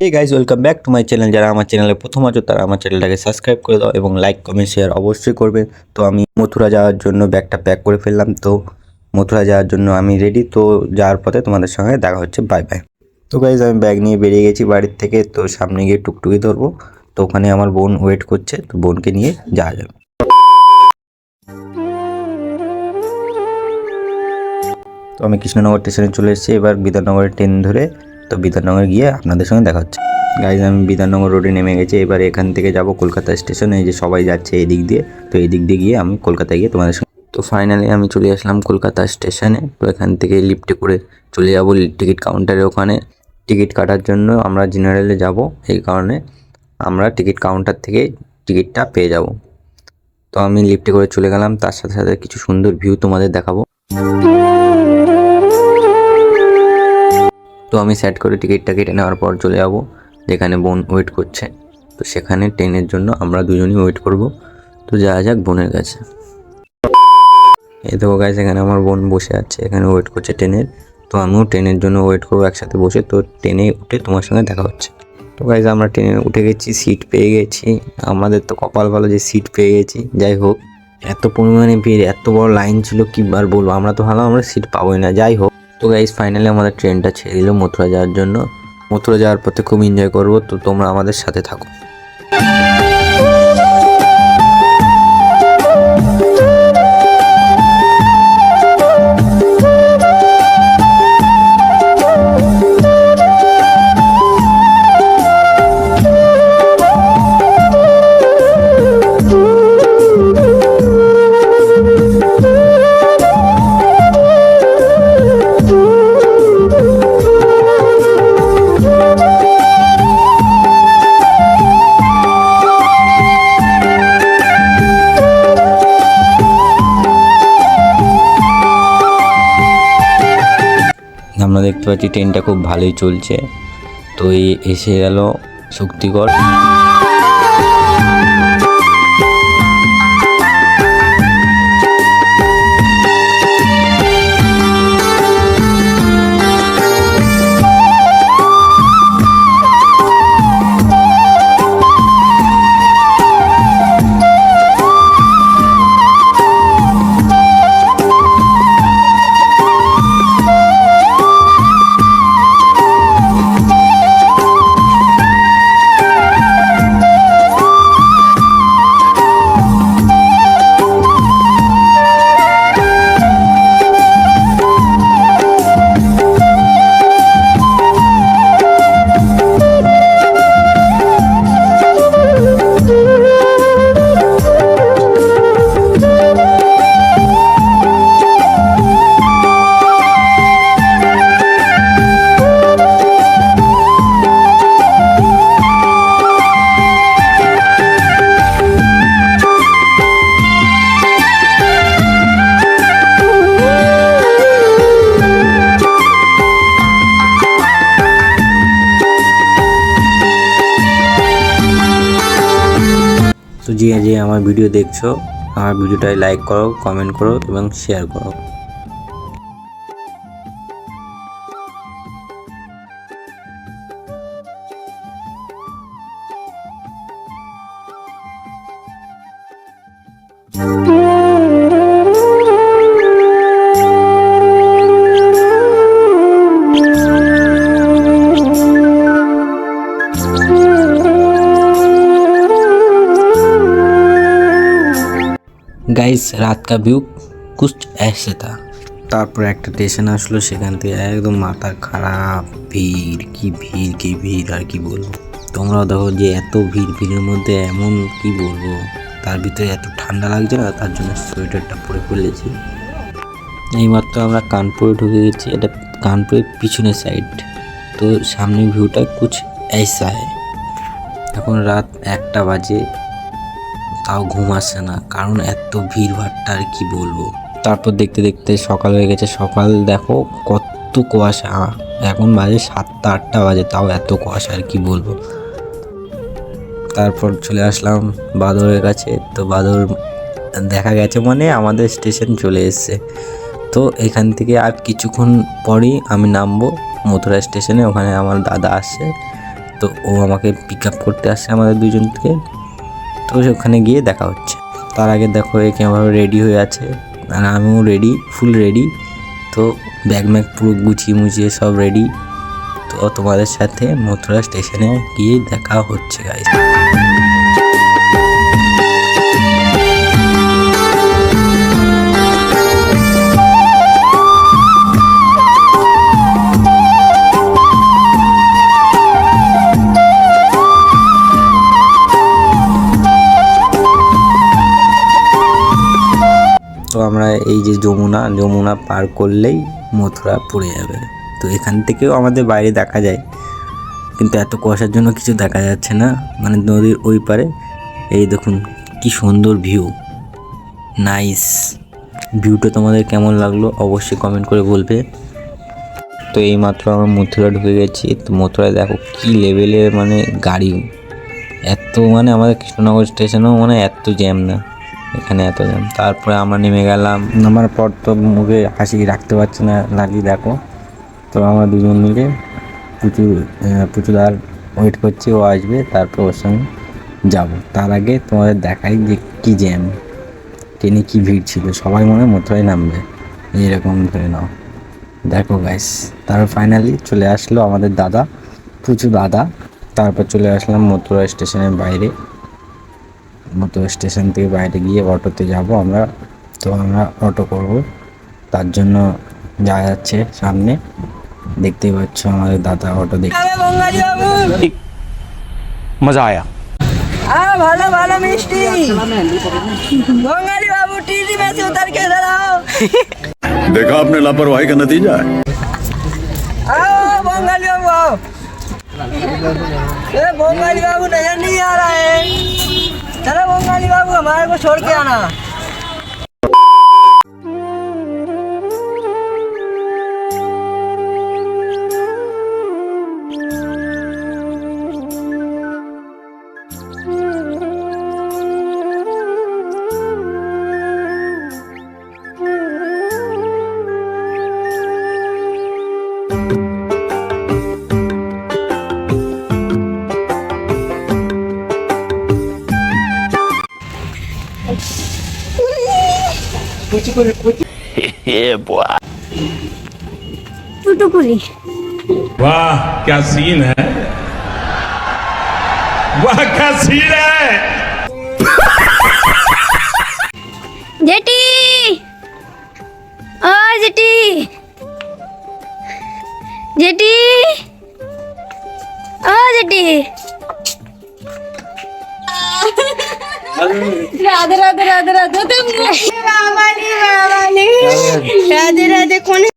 Hey guys welcome back to my channel যারা আমার চ্যানেলে প্রথম আছো, তারা আমার চ্যানেলটাকে সাবস্ক্রাইব করে দাও এবং লাইক কমেন্ট শেয়ার অবশ্যই করবে। তো আমি মথুরা যাওয়ার জন্য ব্যাগটা প্যাক করে ফেললাম। তো মথুরা যাওয়ার জন্য আমি রেডি তো যাওয়ার পথে তোমাদের সঙ্গে দেখা হচ্ছে। বাই বাই তো গাইজ আমি ব্যাগ নিয়ে বেরিয়ে গেছি বাড়ির থেকে। তো সামনে গিয়ে টুকটুকি ধরবো। তো ওখানে আমার বোন ওয়েট করছে। তো বোনকে নিয়ে যাওয়া যাবে তো আমি কৃষ্ণনগর স্টেশনে চলে এসেছি। এবার বিধাননগরের ট্রেন ধরে তো বিধাননগর গিয়ে আপনাদের সঙ্গে দেখা হচ্ছে। গাইজ আমি বিধাননগর রোডে নেমে গেছি, এবার এখান থেকে যাব কলকাতা স্টেশনে যে সবাই যাচ্ছে এই দিক দিয়ে। তো এই দিক দিয়ে গিয়ে আমি কলকাতায় গিয়ে তোমাদের সঙ্গে তো ফাইনালি আমি চলে আসলাম কলকাতা স্টেশনে তো এখান থেকে লিফটে করে চলে যাব টিকিট কাউন্টারের ওখানে। টিকিট কাটার জন্য আমরা জেনারেলে যাব, এই কারণে আমরা টিকিট কাউন্টার থেকে টিকিটটা পেয়ে যাব। তো আমি লিফটে করে চলে গেলাম, তার সাথে সাথে কিছু সুন্দর ভিউ তোমাদের দেখাবো। তো আমি সেট করে টিকিটটা কেটে নেওয়ার পর চলে যাব, যেখানে বোন ওয়েট করছে। তো সেখানে ট্রেনের জন্য আমরা দুজনই ওয়েট করব। তো যাওয়া যাক বোনের কাছে। এই দেখো গাইজ এখানে আমার বোন বসে আছে, এখানে ওয়েট করছে ট্রেনের। তো আমিও ট্রেনের জন্য ওয়েট করব একসাথে বসে। তো ট্রেনে উঠে তোমার সঙ্গে দেখা হচ্ছে। তো গাইজ আমরা ট্রেনে উঠে গেছি সিট পেয়ে গেছি। আমাদের তো কপাল ভালো যে সিট পেয়ে গেছি। যাই হোক, এত পরিমাণে ভিড়, এত বড় লাইন ছিল, কি আর বলব? আমরা তো ভালো, আমরা সিট পাবোই না। যাই হোক। তো গাইজ ফাইনালি আমাদের ট্রেনটা ছেড়ে দিল মথুরা যাওয়ার জন্য। মথুরা যাওয়ার পথে খুব এনজয় করব, তো তোমরা আমাদের সাথে থাকো। দেখতে পাচ্ছি ট্রেনটা খুব ভালোই চলছে। তো এই এসে গেল শক্তিগড়। তো যে যে আমার ভিডিও দেখছ, আমার ভিডিওটায় লাইক করো কমেন্ট করো এবং শেয়ার করো। गाइस रात का व्यू कुछ ऐसे था তারপর একটা স্টেশন আসলো সেখান থেকে একদম মাথা খারাপ ভিড় কি ভিড় কি ভিড় আর কি বলবো তোমরাও দেখো যে এত ভিড় ভিড়ের মধ্যে এমন কি বলবো তার ভিতরে এত ঠান্ডা লাগছে না তার জন্য সোয়েটারটা পরে ফেলেছি এইমাত্র আমরা কানপুরে ঢুকে গেছি এটা কানপুরের পিছনের সাইড তো সামনের ভিউটা কুছ ऐसा है এখন রাত একটা বাজে তাও ঘুম আসছে না, কারণ এত ভিড় ভাট্টা আর কি বলব? তারপর দেখতে দেখতে সকাল হয়ে গেছে। সকাল দেখো কত কুয়াশা। এখন বাজে সাতটা, আটটা বাজে, তাও এত কুয়াশা আর কি বলব? তারপর চলে আসলাম বাদরের কাছে। তো বাদর দেখা গেছে মানে আমাদের স্টেশন চলে এসছে। তো এখান থেকে আর কিছুক্ষণ পরেই আমি নামবো মথুরা স্টেশনে। ওখানে আমার দাদা আসছে। তো ও আমাকে পিক আপ করতে আসছে আমাদের দুজনকে তো ওখানে গিয়ে দেখা হচ্ছে। তার আগে দেখো এ কেমন রেডি হয়ে আছে। আর আমিও রেডি ফুল রেডি তো ব্যাগ ম্যাগ পুরো গুছিয়ে মুছিয়ে সব রেডি তো তোমাদের সাথে মথুরা স্টেশনে গিয়ে দেখা হচ্ছে গাইস তো আমরা এই যে যমুনা যমুনা পার করলেই মথুরা পড়ে যাবে। তো এখান থেকেও আমাদের বাইরে দেখা যায়। কিন্তু এত কুয়াশার জন্য কিছু দেখা যাচ্ছে না। মানে নদীর ওই পারে। এই দেখুন, কি সুন্দর ভিউ নাইস ভিউটা তোমাদের কেমন লাগল অবশ্যই কমেন্ট করে বলবে। তো এই মাত্র আমরা মথুরা ঢুকে গেছি। তো মথুরায় দেখো কি লেভেলের মানে গাড়ি। এত মানে আমাদের কৃষ্ণনগর স্টেশনেও মানে এত জ্যাম না। এখানে এত জ্যাম তারপরে আমরা নেমে গেলাম। নামার পর তো মুখে হাসি রাখতে পারছি না, লাগি দেখো। তো আমরা দুজন মিলে প্রচুর আর ওয়েট করছি, ও আসবে, তারপর ওর সঙ্গে যাব। তার আগে তোমাদের দেখাই যে কী জ্যাম ট্রেনে কী ভিড় ছিল। সবাই মনে মথুরায় নামবে। এরকম ধরে নাও। দেখো গাইস তারপর ফাইনালি চলে আসলো আমাদের দাদা প্রচুর দাদা। তারপর চলে আসলাম মথুরা স্টেশনের বাইরে। মথুরা স্টেশন থেকে বাইরে গিয়ে অটোতে যাব আমরা তো আমরা অটো করব তার জন্য যাওয়া যাচ্ছে সামনে দেখতেই পাচ্ছ আমাদের দাদা অটো দেখতে আরে বঙ্গালী বাবু मजा आया আ ভালো ভালো মিষ্টি বঙ্গালী বাবু টিজি में से उतर के इधर आओ देखा आपने लापरवाही का नतीजा है आओ बंगाली बाबू आओ ए बंगाली बाबू नजर नहीं आ रहा है चलो बंगाली बाबू हमारे को छोड़ के आना টুটুকুলি वाह क्या सीन है वाह क्या सीन है জেটি ও জেটি জেটি ও জেটি राधे राधे राधे राधे राधे राधे कौन